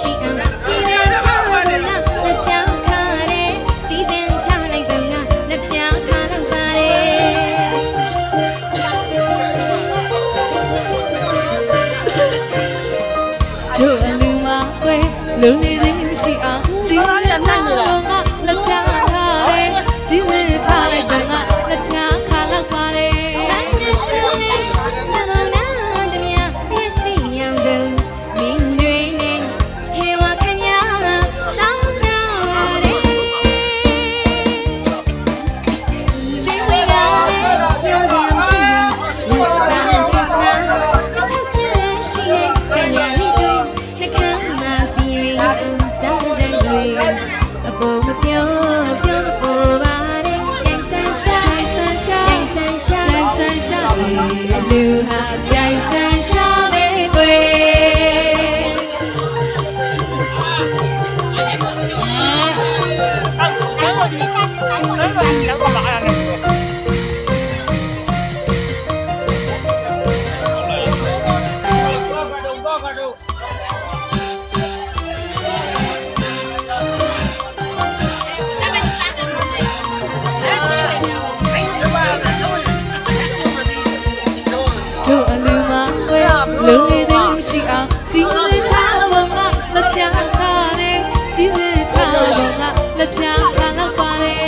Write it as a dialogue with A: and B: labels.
A: ရှိအောင်စီစဉ်ထားလို့ကလက်ချခါတယ်စီစဉ်ထားလိုက်တော့ကလက်ချခါတော့ပါတယ်
B: တို့အလူမကွယ်လူလေးလေးရှိအောင်စီစဉ်ထားတော့ကလက် Blue
A: happy.
B: လုံးလေးသိမရှိအောင်စီစဉ်ထားပုံကလက်ဖြာခါတယ်စီစဉ်ထားပုံကလက်ဖြာခါလောက်ပါတယ်